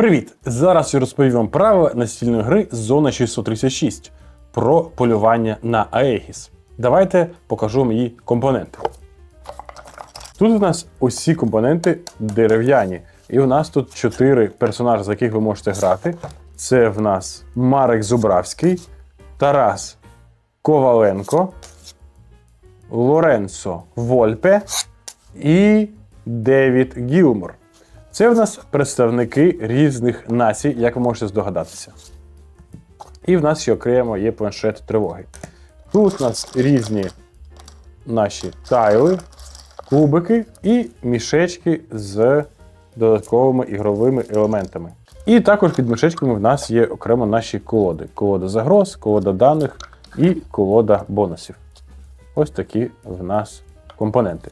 Привіт! Зараз я розповім вам правила настільної гри Зона 636 про полювання на Аегіс. Давайте покажу вам її компоненти. Тут у нас усі компоненти дерев'яні. І у нас тут чотири персонажі, за яких ви можете грати. Це в нас Марек Зубравський, Тарас Коваленко, Лоренцо Вольпе і Девід Гілмор. Це в нас представники різних націй, як ви можете здогадатися. І в нас ще окремо є планшет тривоги. Тут у нас різні наші тайли, кубики і мішечки з додатковими ігровими елементами. І також під мішечками в нас є окремо наші колоди: колода загроз, колода даних і колода бонусів. Ось такі в нас компоненти.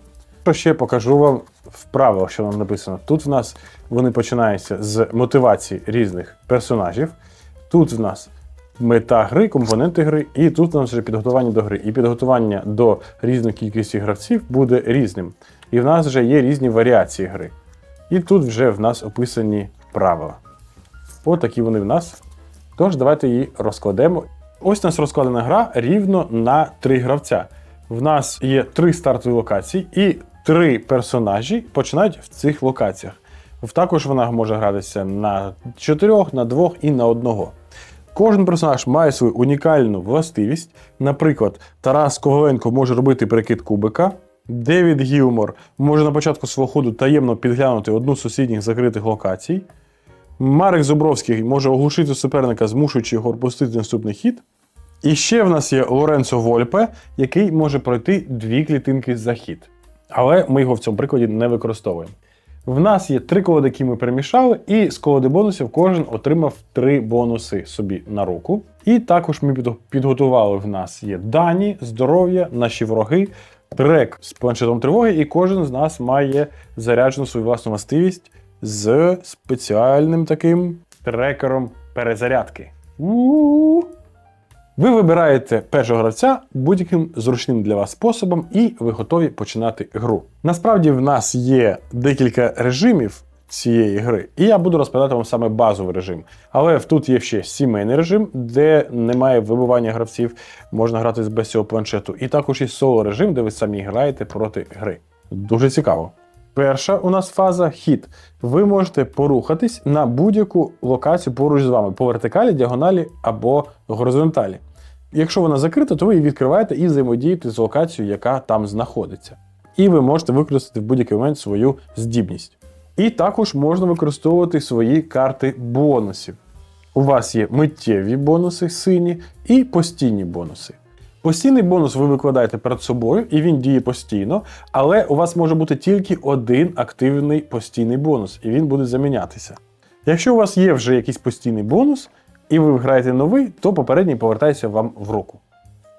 Що ще покажу вам в правилах, що нам написано. Тут в нас вони починаються з мотивації різних персонажів. Тут в нас мета гри, компоненти гри, і тут у нас вже підготування до гри. І підготування до різної кількості гравців буде різним. І в нас вже є різні варіації гри. І тут вже в нас описані правила. От такі вони в нас. Тож, давайте її розкладемо. Ось у нас розкладена гра рівно на три гравця. В нас є три стартові локації, і три персонажі починають в цих локаціях. Також вона може гратися на чотирьох, на двох і на одного. Кожен персонаж має свою унікальну властивість. Наприклад, Тарас Коваленко може робити перекид кубика. Девід Гілмор може на початку свого ходу таємно підглянути одну з сусідніх закритих локацій. Марек Зубровський може оглушити суперника, змушуючи його пропустити наступний хід. І ще в нас є Лоренцо Вольпе, який може пройти дві клітинки за хід. Але ми його в цьому прикладі не використовуємо. В нас є три колоди, які ми перемішали, і з колоди бонусів кожен отримав три бонуси собі на руку. І також ми підготували в нас є дані, здоров'я, наші вороги, трек з планшетом тривоги, і кожен з нас має заряджену свою власну властивість з спеціальним таким трекером перезарядки. У-у-у. Ви вибираєте першого гравця будь-яким зручним для вас способом, і ви готові починати гру. Насправді, в нас є декілька режимів цієї гри, і я буду розповідати вам саме базовий режим. Але тут є ще сімейний режим, де немає вибивання гравців, можна грати без цього планшету. І також є соло режим, де ви самі граєте проти гри. Дуже цікаво. Перша у нас фаза хід. Ви можете порухатись на будь-яку локацію поруч з вами по вертикалі, діагоналі або горизонталі. Якщо вона закрита, то ви її відкриваєте і взаємодієте з локацією, яка там знаходиться. І ви можете використати в будь-який момент свою здібність. І також можна використовувати свої карти бонусів. У вас є миттєві бонуси сині і постійні бонуси. Постійний бонус ви викладаєте перед собою, і він діє постійно, але у вас може бути тільки один активний постійний бонус, і він буде замінятися. Якщо у вас є вже якийсь постійний бонус, і ви граєте новий, то попередній повертається вам в руку.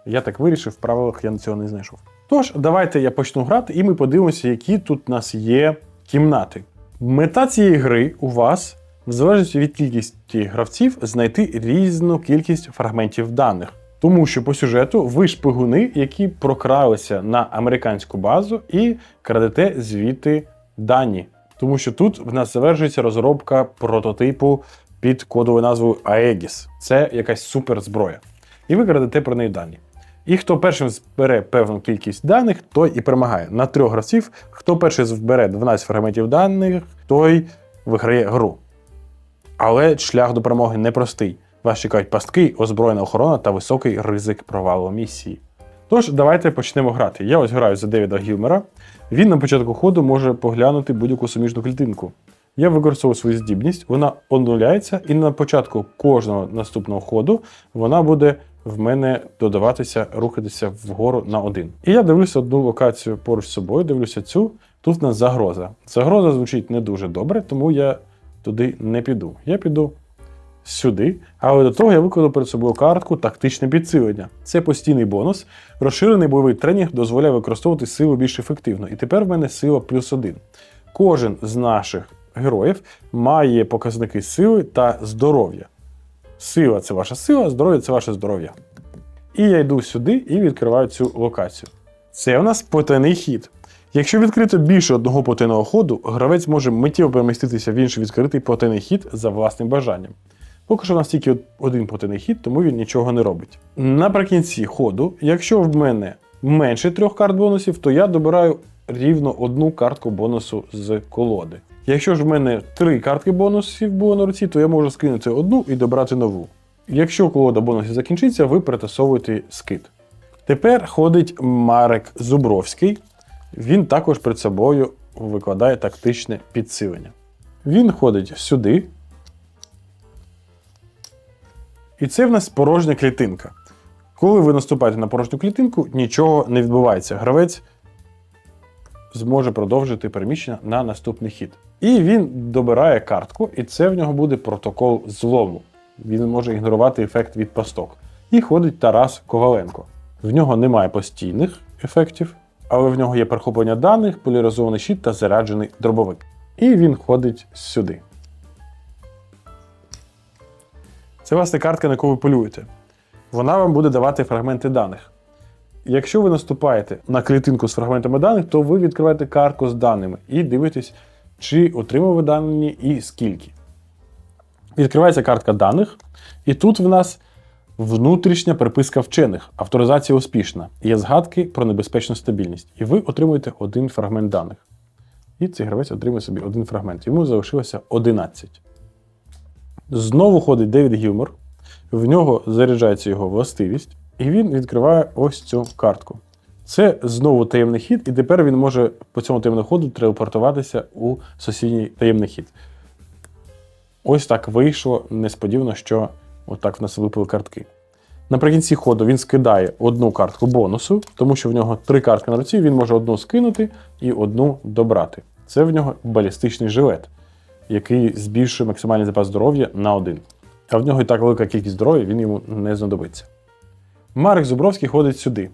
Я так вирішив, в правилах я цього не знайшов. Тож, давайте я почну грати, і ми подивимося, які тут у нас є кімнати. Мета цієї гри у вас, в залежності від кількості гравців, знайти різну кількість фрагментів даних. Тому що по сюжету ви шпигуни, які прокралися на американську базу і крадете звідти дані. Тому що тут в нас завершується розробка прототипу під кодовою назвою Aegis. Це якась суперзброя. І ви крадете про неї дані. І хто першим збере певну кількість даних, той і перемагає. На трьох гравців, хто перший збере 12 фрагментів даних, той виграє гру. Але шлях до перемоги непростий. Вас чекають пастки, озброєна охорона та високий ризик провалу місії. Тож, давайте почнемо грати. Я ось граю за Девіда Гілмера. Він на початку ходу може поглянути будь-яку суміжну клітинку. Я використовую свою здібність, вона онуляється, і на початку кожного наступного ходу вона буде в мене додаватися, рухатися вгору на один. І я дивлюся одну локацію поруч з собою, дивлюся цю. Тут в нас загроза. Загроза звучить не дуже добре, тому я туди не піду. Я піду сюди, але до того я викладу перед собою картку тактичне підсилення. Це постійний бонус. Розширений бойовий тренінг дозволяє використовувати силу більш ефективно. І тепер в мене сила плюс один. Кожен з наших героїв має показники сили та здоров'я. Сила це ваша сила, здоров'я це ваше здоров'я. І я йду сюди і відкриваю цю локацію. Це у нас потайний хід. Якщо відкрито більше одного потайного ходу, гравець може миттєво переміститися в інший відкритий потайний хід за власним бажанням. Поки що в нас тільки один потайний хід, тому він нічого не робить. Наприкінці ходу, якщо в мене менше трьох карт бонусів, то я добираю рівно одну картку бонусу з колоди. Якщо ж в мене три картки бонусів було на руці, то я можу скинути одну і добрати нову. Якщо колода бонусів закінчиться, ви перетасовуєте скид. Тепер ходить Марек Зубровський. Він також перед собою викладає тактичне підсилення. Він ходить сюди. І це в нас порожня клітинка. Коли ви наступаєте на порожню клітинку, нічого не відбувається. Гравець зможе продовжити переміщення на наступний хід. І він добирає картку, і це в нього буде протокол злому. Він може ігнорувати ефект від пасток. І ходить Тарас Коваленко. В нього немає постійних ефектів, але в нього є перехоплення даних, поляризований щит та заряджений дробовик. І він ходить сюди. Це власне картка, на яку ви полюєте. Вона вам буде давати фрагменти даних. Якщо ви наступаєте на клітинку з фрагментами даних, то ви відкриваєте картку з даними і дивитесь, чи отримали ви дані і скільки. Відкривається картка даних, і тут в нас внутрішня приписка вчених, авторизація успішна. Є згадки про небезпечну стабільність. І ви отримуєте один фрагмент даних. І цей гравець отримує собі один фрагмент. Йому залишилося 11. Знову ходить Девід Гілмор. В нього заряджається його властивість, і він відкриває ось цю картку. Це знову таємний хід, і тепер він може по цьому таємному ходу телепортуватися у сусідній таємний хід. Ось так вийшло несподівано, що отак в нас випали картки. Наприкінці ходу він скидає одну картку бонусу, тому що в нього три картки на руці, він може одну скинути і одну добрати. Це в нього балістичний жилет, який збільшує максимальний запас здоров'я на один. А в нього і так велика кількість здоров'я, він йому не знадобиться. Марк Зубровський ходить сюди.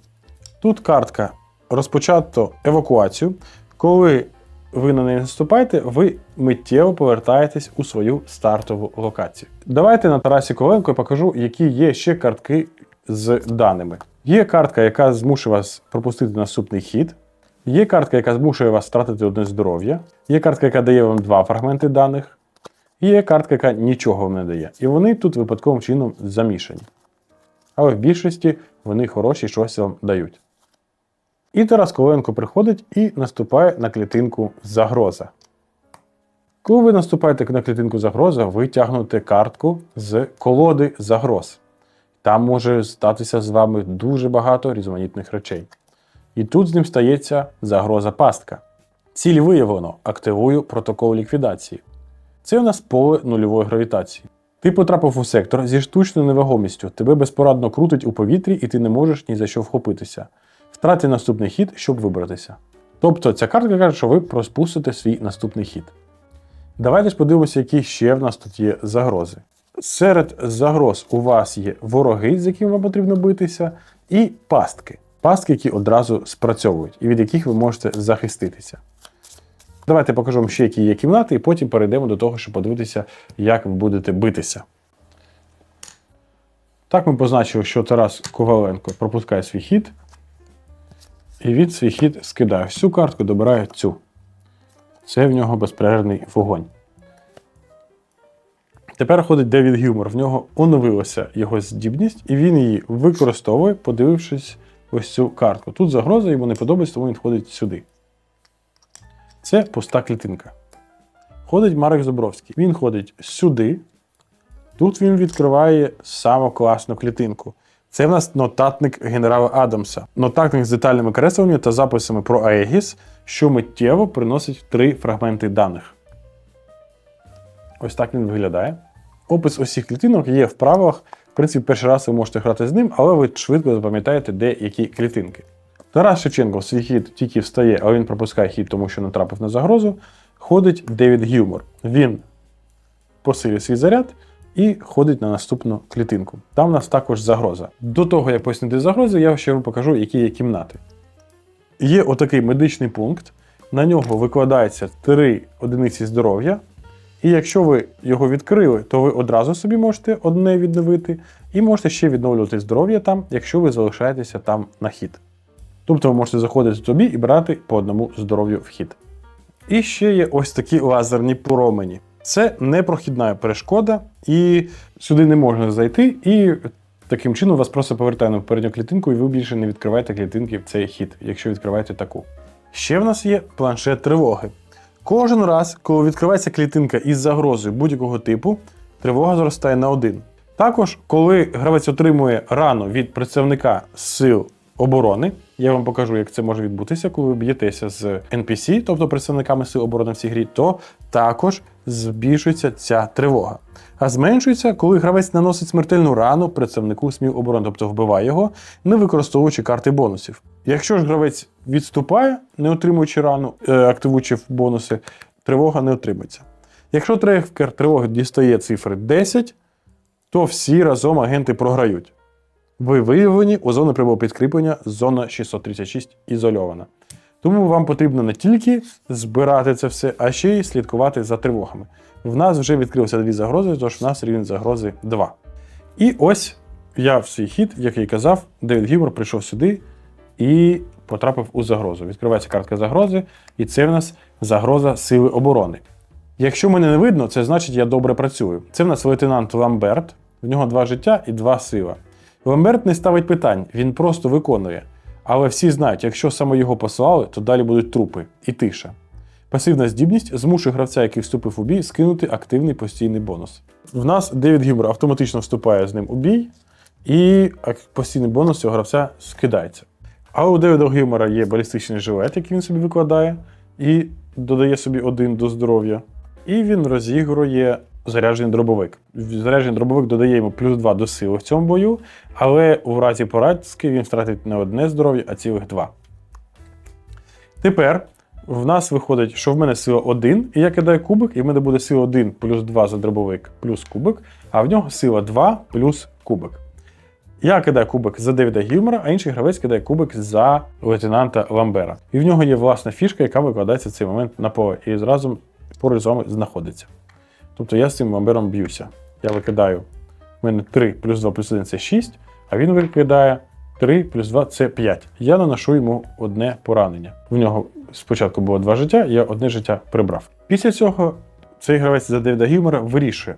Тут картка розпочато евакуацію. Коли ви на неї наступаєте, ви миттєво повертаєтесь у свою стартову локацію. Давайте на Тарасі Коваленко я покажу, які є ще картки з даними. Є картка, яка змушує вас пропустити наступний хід. Є картка, яка змушує вас втратити одне здоров'я. Є картка, яка дає вам два фрагменти даних. Є картка, яка нічого вам не дає. І вони тут випадковим чином замішані. Але в більшості вони хороші щось вам дають. І Тарас Коваленко приходить і наступає на клітинку загроза. Коли ви наступаєте на клітинку загроза, ви тягнете картку з колоди загроз. Там може статися з вами дуже багато різноманітних речей. І тут з ним стається загроза пастка. Ціль виявлено, активую протокол ліквідації. Це у нас поле нульової гравітації. Ти потрапив у сектор зі штучною невагомістю, тебе безпорадно крутить у повітрі, і ти не можеш ні за що вхопитися. Втрати наступний хід, щоб вибратися. Тобто ця картка каже, що ви проспустите свій наступний хід. Давайте ж подивимося, які ще в нас тут є загрози. Серед загроз у вас є вороги, з якими вам потрібно битися, і пастки. Пастки, які одразу спрацьовують, і від яких ви можете захиститися. Давайте покажу вам ще, які є кімнати, і потім перейдемо до того, щоб подивитися, як ви будете битися. Так ми позначили, що Тарас Коваленко пропускає свій хід. І він свій хід скидає всю картку, добирає цю. Це в нього безперервний вогонь. Тепер ходить Девід Гюмор. В нього оновилася його здібність, і він її використовує, подивившись ось цю картку. Тут загроза йому не подобається, тому він ходить сюди. Це пуста клітинка. Ходить Марек Зубровський. Він ходить сюди. Тут він відкриває саму класну клітинку. Це в нас нотатник генерала Адамса. Нотатник з детальними кресленнями та записами про Аегіс, що миттєво приносить три фрагменти даних. Ось так він виглядає. Опис усіх клітинок є в правилах. В принципі, перший раз ви можете грати з ним, але ви швидко запам'ятаєте, де які клітинки. Тарас Шевченко в свій хід тільки встає, але він пропускає хід, тому що натрапив на загрозу. Ходить Девід Гілмор. Він посилює свій заряд і ходить на наступну клітинку. Там у нас також загроза. До того, як пояснити загрози, я ще вам покажу, які є кімнати. Є отакий медичний пункт, на нього викладається 3 одиниці здоров'я. І якщо ви його відкрили, то ви одразу собі можете одне відновити, і можете ще відновлювати здоров'я там, якщо ви залишаєтеся там на хід. Тобто ви можете заходити тобі і брати по одному здоров'ю вхід. І ще є ось такі лазерні промені. Це непрохідна перешкода, і сюди не можна зайти, і таким чином вас просто повертає на попередню клітинку, і ви більше не відкриваєте клітинки в цей хід, якщо відкриваєте таку. Ще в нас є планшет тривоги. Кожен раз, коли відкривається клітинка із загрозою будь-якого типу, тривога зростає на один. Також, коли гравець отримує рану від представника сил оборони, я вам покажу, як це може відбутися, коли ви б'єтеся з NPC, тобто представниками сил оборони в цій грі, то також збільшується ця тривога. А зменшується, коли гравець наносить смертельну рану представнику сміл оборони, тобто вбиває його, не використовуючи карти бонусів. Якщо ж гравець відступає, не отримуючи рану, е, активуючи бонуси, тривога не отримається. Якщо трекер тривоги дістає цифри 10, то всі разом агенти програють. Ви виявлені у зону прямого підкріплення, зона 636 ізольована. Тому вам потрібно не тільки збирати це все, а ще й слідкувати за тривогами. В нас вже відкрилися дві загрози, тож в нас рівень загрози 2. І ось я в свій хід, як я і казав, Девід Гівер прийшов сюди і потрапив у загрозу. Відкривається картка загрози, і це в нас загроза сили оборони. Якщо мене не видно, це значить, я добре працюю. Це в нас лейтенант Ламберт, в нього два життя і два сила. Ламберт не ставить питань, він просто виконує. Але всі знають, якщо саме його послали, то далі будуть трупи і тиша. Пасивна здібність змушує гравця, який вступив у бій, скинути активний постійний бонус. В нас Девід Гімбер автоматично вступає з ним у бій, і постійний бонус цього гравця скидається. А у Девіда Гімера є балістичний жилет, який він собі викладає, і додає собі один до здоров'я. І він розігрує заряджений дробовик. Заряджений дробовик додає йому плюс 2 до сили в цьому бою, але у разі поразки він втратить не одне здоров'я, а цілих два. Тепер в нас виходить, що в мене сила 1, і я кидаю кубик, і в мене буде сила 1 плюс 2 за дробовик плюс кубик, а в нього сила 2 плюс кубик. Я кидаю кубик за Девіда Гілмера, а інший гравець кидає кубик за лейтенанта Ламбера. І в нього є власна фішка, яка викладається в цей момент на поле, і зразу поруч з вами знаходиться. Тобто я з цим Ламбером б'юся. Я викидаю. У мене 3 плюс 2 плюс 1 це 6, а він викидає 3 плюс 2 це 5. Я наношу йому одне поранення. В нього спочатку було два життя, я одне життя прибрав. Після цього цей гравець за Девіда Гілмера вирішує,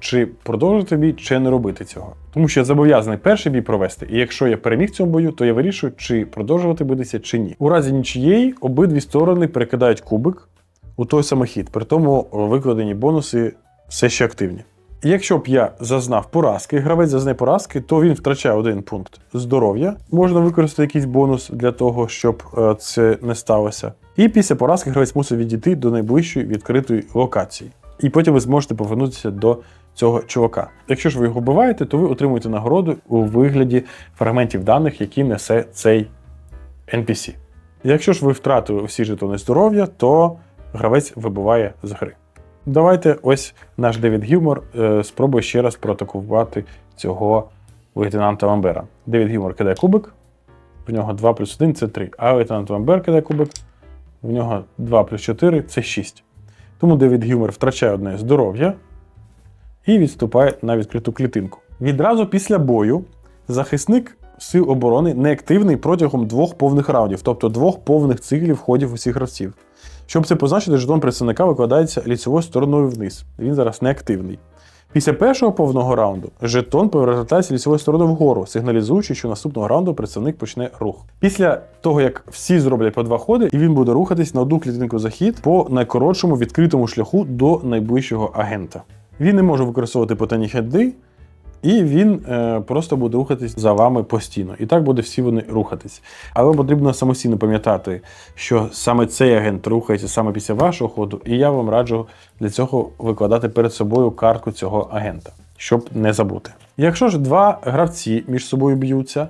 чи продовжити бій, чи не робити цього. Тому що я зобов'язаний перший бій провести, і якщо я переміг в цьому бою, то я вирішую, чи продовжувати битися, чи ні. У разі нічиєї обидві сторони перекидають кубик у той самий хід, при тому викладені бонуси все ще активні. Якщо б я зазнав поразки, гравець зазнає поразки, то він втрачає один пункт здоров'я. Можна використати якийсь бонус для того, щоб е, це не сталося. І після поразки гравець мусить відійти до найближчої відкритої локації. І потім ви зможете повернутися до цього чувака. Якщо ж ви його вбиваєте, то ви отримуєте нагороду у вигляді фрагментів даних, які несе цей NPC. Якщо ж ви втратили всі жетони здоров'я, то гравець вибиває з гри. Давайте ось наш Девід Гілмор е, спробує ще раз проатакувати цього лейтенанта Ламбера. Девід Гілмор кидає кубик, в нього 2 плюс 1 це 3. А лейтенант Ламбер кидає кубик, в нього 2 плюс 4 це 6. Тому Девід Гілмор втрачає одне здоров'я і відступає на відкриту клітинку. Відразу після бою захисник сил оборони неактивний протягом двох повних раундів, тобто двох повних циклів ходів усіх гравців. Щоб це позначити, жетон представника викладається ліцевою стороною вниз. Він зараз неактивний. Після першого повного раунду жетон повертається ліцевою стороною вгору, сигналізуючи, що наступного раунду представник почне рух. Після того, як всі зроблять по два ходи, і він буде рухатись на одну клітинку захід по найкоротшому відкритому шляху до найближчого агента. Він не може використовувати потайні хеди, і він е, просто буде рухатись за вами постійно. І так буде всі вони рухатись. Але потрібно самостійно пам'ятати, що саме цей агент рухається саме після вашого ходу, і я вам раджу для цього викладати перед собою картку цього агента, щоб не забути. Якщо ж два гравці між собою б'ються,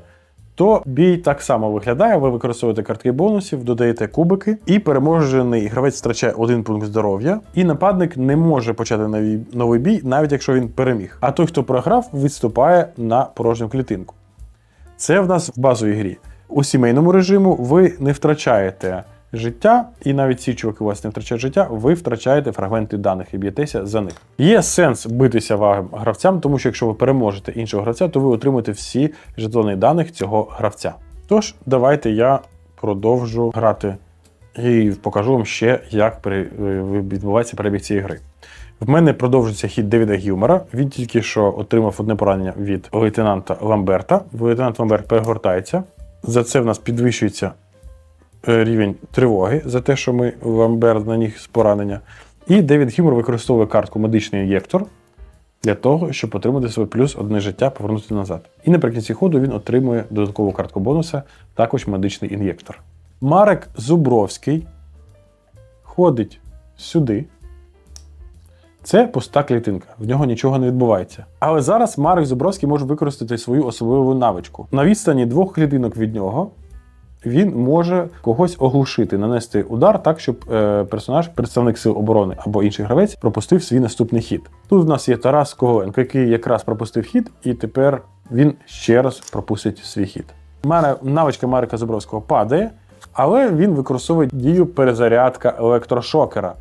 то бій так само виглядає. Ви використовуєте картки бонусів, додаєте кубики, і переможений гравець втрачає один пункт здоров'я, і нападник не може почати новий, новий бій, навіть якщо він переміг. А той, хто програв, відступає на порожню клітинку. Це в нас в базовій грі. У сімейному режиму ви не втрачаєте життя, і навіть ці чуваки у вас не втрачають життя, ви втрачаєте фрагменти даних і б'єтеся за них. Є сенс битися гравцям, тому що якщо ви переможете іншого гравця, то ви отримаєте всі жетони даних цього гравця. Тож, давайте я продовжу грати і покажу вам ще, як е, відбувається перебіг цієї гри. В мене продовжується хід Девіда Гілмера. Він тільки що отримав одне поранення від лейтенанта Ламберта. Лейтенант Ламберт перегортається. За це в нас підвищується рівень тривоги за те, що ми Ламберт наніг з поранення. І Девід Гілмер використовує картку медичний ін'єктор для того, щоб отримати своє плюс одне життя, повернути назад. І наприкінці ходу він отримує додаткову картку бонуса, також медичний ін'єктор. Марек Зубровський ходить сюди. Це пуста клітинка, в нього нічого не відбувається. Але зараз Марек Зубровський може використати свою особливу навичку. На відстані двох клітинок від нього він може когось оглушити, нанести удар так, щоб е, персонаж, представник сил оборони або інший гравець, пропустив свій наступний хід. Тут в нас є Тарас Коваленко, який якраз пропустив хід, і тепер він ще раз пропустить свій хід. Мара, навичка Марика Зубровського падає, але він використовує дію перезарядка електрошокера.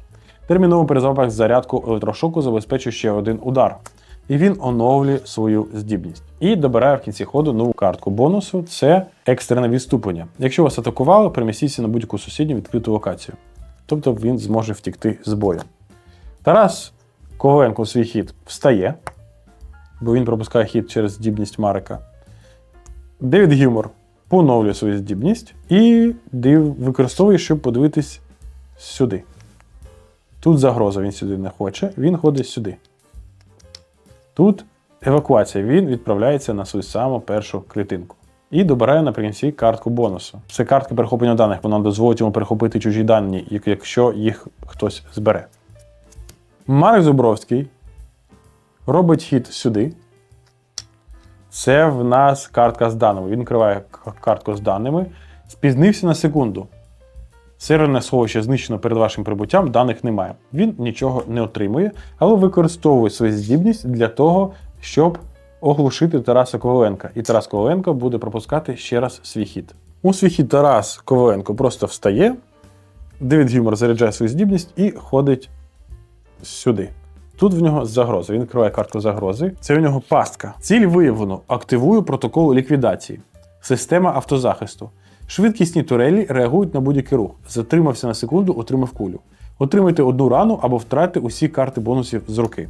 Терміново перезарядка зарядку електрошоку забезпечує ще один удар. І він оновлює свою здібність. І добирає в кінці ходу нову картку бонусу це екстрене відступлення. Якщо вас атакували, перемістіться на будь-яку сусідню відкриту локацію. Тобто він зможе втікти з бою. Тарас Коваленко у свій хід встає, бо він пропускає хід через здібність Марика. Девід Гілмор поновлює свою здібність і використовує, щоб подивитись сюди. Тут загроза, він сюди не хоче, він ходить сюди. Тут евакуація. Він відправляється на свою саму першу клітинку. І добирає наприкінці картку бонусу. Це картка перехоплення даних. Вона дозволить йому перехопити чужі дані, якщо їх хтось збере. Марк Зубровський робить хід сюди. Це в нас картка з даними. Він криває картку з даними. Спізнився на секунду. Серверне сховище знищено перед вашим прибуттям, даних немає. Він нічого не отримує, але використовує свою здібність для того, щоб оглушити Тараса Коваленка. І Тарас Коваленко буде пропускати ще раз свій хід. У свій хід Тарас Коваленко просто встає, Девід Гюмор заряджає свою здібність і ходить сюди. Тут в нього загроза. Він відкриває картку загрози. Це у нього пастка. Ціль виявлено. Активую протокол ліквідації. Система автозахисту. Швидкісні турелі реагують на будь-який рух. Затримався на секунду, отримав кулю. Отримайте одну рану або втратите усі карти бонусів з руки.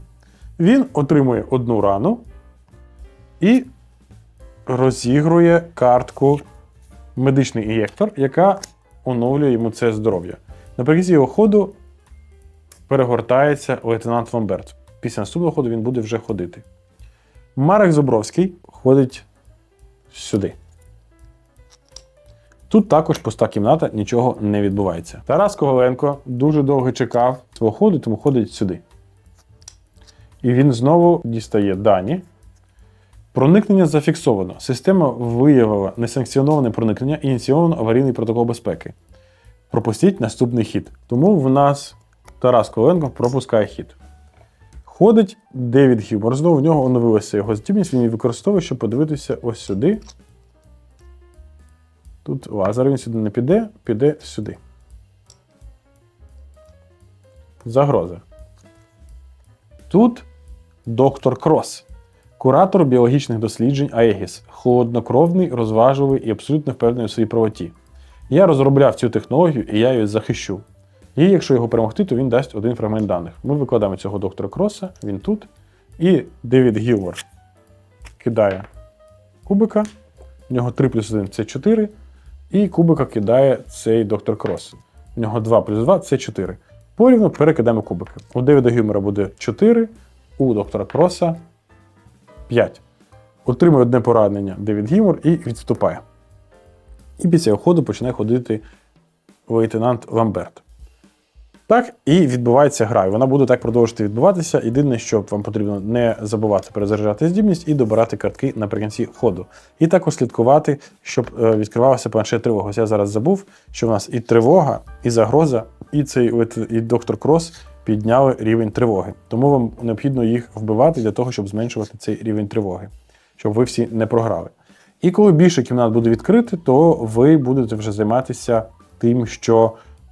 Він отримує одну рану і розігрує картку медичний ін'єктор, яка оновлює йому це здоров'я. Наприкінці його ходу перегортається лейтенант Ламберт. Після наступного ходу він буде вже ходити. Марек Зубровський ходить сюди. Тут також пуста кімната, нічого не відбувається. Тарас Коваленко дуже довго чекав свого ходу, тому ходить сюди. І він знову дістає дані. Проникнення зафіксовано. Система виявила несанкціоноване проникнення ініційовано аварійний протокол безпеки. Пропустіть наступний хід. Тому в нас Тарас Коваленко пропускає хід. Ходить Девід Гілмор. Знову в нього оновилася його здібність, він її використовує, щоб подивитися ось сюди. Тут лазер він сюди не піде, піде сюди. Загроза. Тут доктор Крос, куратор біологічних досліджень Аегіс, холоднокровний, розважливий і абсолютно впевнений у своїй правоті. Я розробляв цю технологію і я її захищу. І якщо його перемогти, то він дасть один фрагмент даних. Ми викладаємо цього доктора Кроса, він тут. І Девід Гілмор кидає кубика. В нього 3 плюс 1 це 4. І кубика кидає цей доктор Крос. У нього 2 плюс 2 це 4. Порівну перекидаємо кубики. У Девіда Гюмера буде 4, у доктора Кроса 5. Отримує одне поранення Девід Гімор і відступає. І після ходу починає ходити лейтенант Ламберт. Так і відбувається гра. І вона буде так продовжувати відбуватися. Єдине, що вам потрібно не забувати перезаряджати здібність і добирати картки наприкінці ходу. І також слідкувати, щоб е, відкривалася планшет тривога. Я зараз забув, що в нас і тривога, і загроза, і цей і доктор Крос підняли рівень тривоги. Тому вам необхідно їх вбивати для того, щоб зменшувати цей рівень тривоги, щоб ви всі не програли. І коли більше кімнат буде відкрити, то ви будете вже займатися тим, що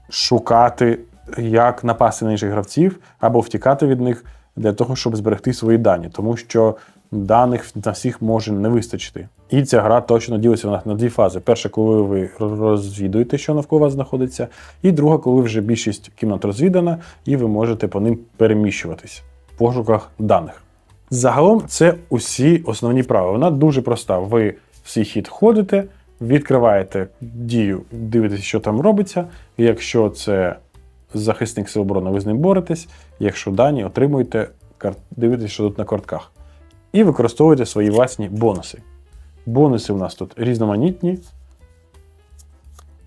шукати, як напасти на інших гравців або втікати від них для того, щоб зберегти свої дані, тому що даних на всіх може не вистачити. І ця гра точно ділиться на, на дві фази. Перша, коли ви розвідуєте, що навколо вас знаходиться, і друга, коли вже більшість кімнат розвідана, і ви можете по ним переміщуватись в пошуках даних. Загалом це усі основні правила. Вона дуже проста. Ви в свій хід ходите, відкриваєте дію, дивитесь, що там робиться. І якщо це захисник сил оборони, ви з ним боретесь. Якщо дані, отримуєте, дивитесь, що тут на картках. І використовуєте свої власні бонуси. Бонуси у нас тут різноманітні,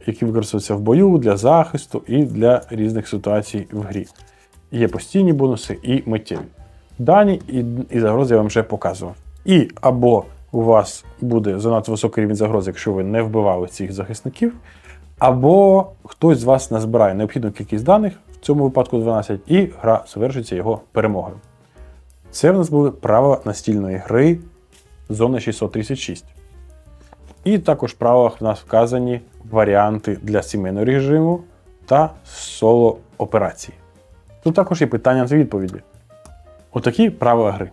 які використовуються в бою для захисту і для різних ситуацій в грі. Є постійні бонуси і миттєві. Дані і, і загрози я вам вже показував. І або у вас буде занадто високий рівень загрози, якщо ви не вбивали цих захисників, або хтось з вас назбирає необхідну кількість даних, в цьому випадку 12, і гра завершиться його перемогою. Це в нас були правила настільної гри Зона 636. І також в правилах в нас вказані варіанти для сімейного режиму та соло операції. Тут також є питання та відповіді. Отакі правила гри.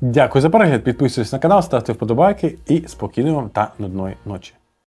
Дякую за перегляд, підписуйтесь на канал, ставте вподобайки і спокійної вам та нудної ночі.